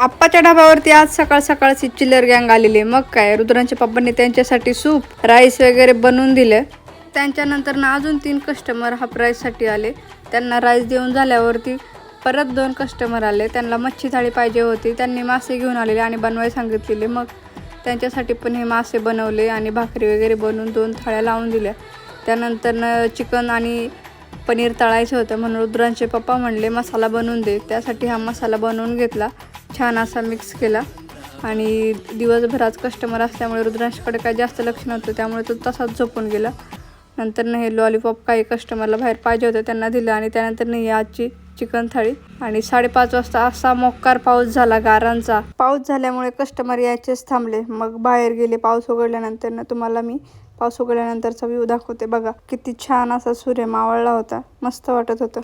आप्पाच्या ढाब्यावरती आज सकाळ सकाळची चिल्लर गँग आलेली मग काय? रुद्रांच्या पप्पांनी त्यांच्यासाठी सूप राईस वगैरे बनवून दिले. त्यांच्यानंतर ना अजून तीन कस्टमर हाफ राईससाठी आले. त्यांना राईस देऊन झाल्यावरती परत दोन कस्टमर आले. त्यांना मच्छी थाळी पाहिजे होती. त्यांनी मासे घेऊन आलेले आणि बनवायला सांगितलेले. मग त्यांच्यासाठी पण हे मासे बनवले आणि भाकरी वगैरे बनवून दोन थाळ्या लावून दिल्या. त्यानंतर न चिकन आणि पनीर तळायचं होतं म्हणून रुद्रांचे पप्पा म्हणले मसाला बनवून दे. त्यासाठी हा मसाला बनवून घेतला. छान असा मिक्स केला. आणि दिवसभर आज कस्टमर असल्यामुळे रुद्रांशकडे काही जास्त लक्ष नव्हतं त्यामुळे तो तसाच झोपून गेला. नंतर न हे लॉलीपॉप काही कस्टमरला बाहेर पाहिजे होतं त्यांना दिलं आणि त्यानंतर नाही आजची चिकन थाळी. आणि साडेपाच वाजता असा मोक्कार पाऊस झाला गारांचा. पाऊस झाल्यामुळे कस्टमर यायचेच थांबले. मग बाहेर गेले पाऊस उघडल्यानंतर ना तुम्हाला मी पाऊस उघडल्यानंतरचा व्ह्यू दाखवते. बघा किती छान असा सूर्य मावळला होता. मस्त वाटत होतं.